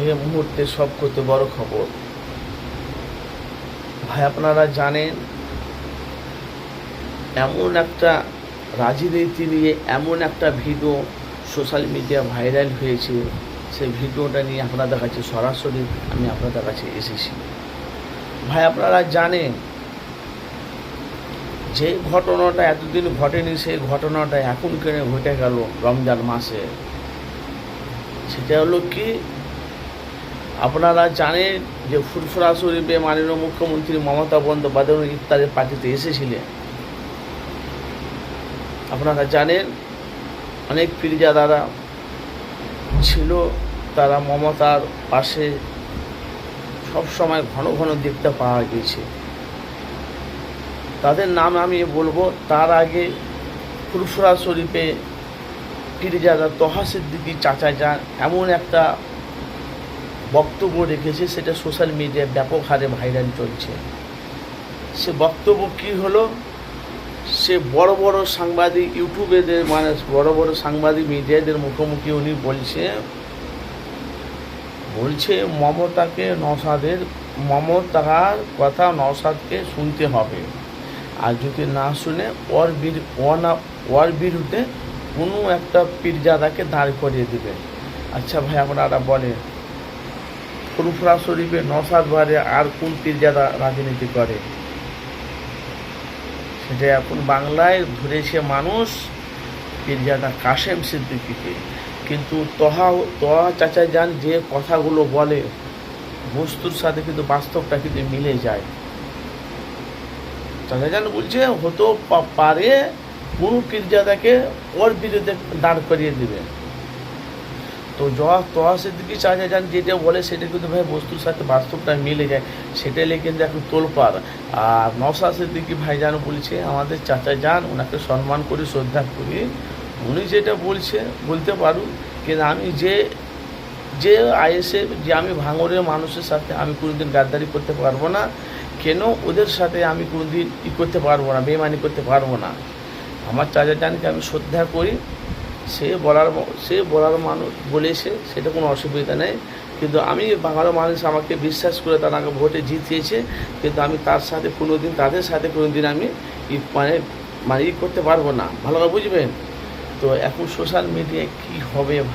এই মুহূর্তে সব করতে বড় খবর। ভাই, আপনারা জানেন, এমন একটা রাজনীতি নিয়ে, এমন একটা ভিডিও সোশ্যাল মিডিয়া ভাইরাল হয়েছে। সেই ভিডিওটা নিয়ে আপনাদের কাছে সরাসরি আমি আপনাদের কাছে এসেছি। ভাই, আপনারা জানেন, যে ঘটনাটা এতদিন ঘটেনি, সেই ঘটনাটা এখন কেন ঘটে গেল রমজান মাসে? সেটা হলো কি আপনারা জানেন যে ফুরফুরা শরীফে মাননীয় মুখ্যমন্ত্রী মমতা বন্দ্যোপাধ্যায় ইফতারের পার্টিতে এসেছিলেন। আপনারা জানেন অনেক পীরজাদারা ছিল, তারা মমতার পাশে সব সময় ঘন ঘন দেখতে পাওয়া গেছে। তাদের নাম আমি বলব, তার আগে ফুরফুরা শরীফে পীরজাদা তহা সিদ্দিকি চাচা যান, এমন একটা বক্তব্য রেখেছে, সেটা সোশ্যাল মিডিয়ায় ব্যাপক হারে ভাইরাল চলছে। সে বক্তব্য কী হলো? সে বড় বড় সাংবাদিক ইউটিউবেদের মানে বড় বড় সাংবাদিক মিডিয়াদের মুখোমুখি উনি বলছে বলছে মমতাকে নসাদের মমতার কথা নসাদকে শুনতে হবে। আর যদি না শুনে, ওর বির ওর বিরুদ্ধে কোনো একটা পীরজাদাকে দাঁড় করিয়ে দেবে। আচ্ছা ভাই, আপনারা বলেন। ফুরফুরা শরীফে নসাদ বারে আর কোন পীরজাদা রাজনীতি করে। সেটা এখন বাংলায় ধরেছে মানুষ, পীরজাদা কাশেম সিদ্দিকিকে। কিন্তু তহা তহা চাচা যান যে কথাগুলো বলে, বস্তুর সাথে কিন্তু বাস্তবটা কিন্তু মিলে যায়। চাচা যান বলছে হতো পারে, কোনো পীরজাদাকে ওর বিরুদ্ধে দাঁড় করিয়ে দিবে। তো জয়া তোয়া সিদ্দিকি চাচা যান, যেটা বলে সেটা কিন্তু ভাই বস্তুর সাথে বাস্তবটা মিলে যায়। সেটা নিয়ে কিন্তু এখন তোলপার আর নসা সিদ্দিকি ভাইজান বলছে, আমাদের চাচা যান, ওনাকে সম্মান করি, শ্রদ্ধা করি। উনি যেটা বলছে, বলতে পারুন। কিন্তু আমি যে যে আইএসএ, যে আমি ভাঙরের মানুষের সাথে আমি কোনোদিন গাদ্দারি করতে পারব না। কেন ওদের সাথে আমি কোনোদিন ই করতে পারব না বেমানি করতে পারব না। আমার চাচা জানকে আমি শ্রদ্ধা করি। সে বলার সে বলার মানুষ বলেছে সেটা কোনো অসুবিধা নেই। কিন্তু আমি বাঙালি মানুষ আমাকে বিশ্বাস করে তারা আমাকে ভোটে জিতিয়েছে, কিন্তু আমি তার সাথে কোনো দিন তাদের সাথে কোনো দিন আমি মানে মানে ই করতে পারব না। ভালোভাবে বুঝবেন? তো এখন সোশ্যাল মিডিয়ায় কী হবে?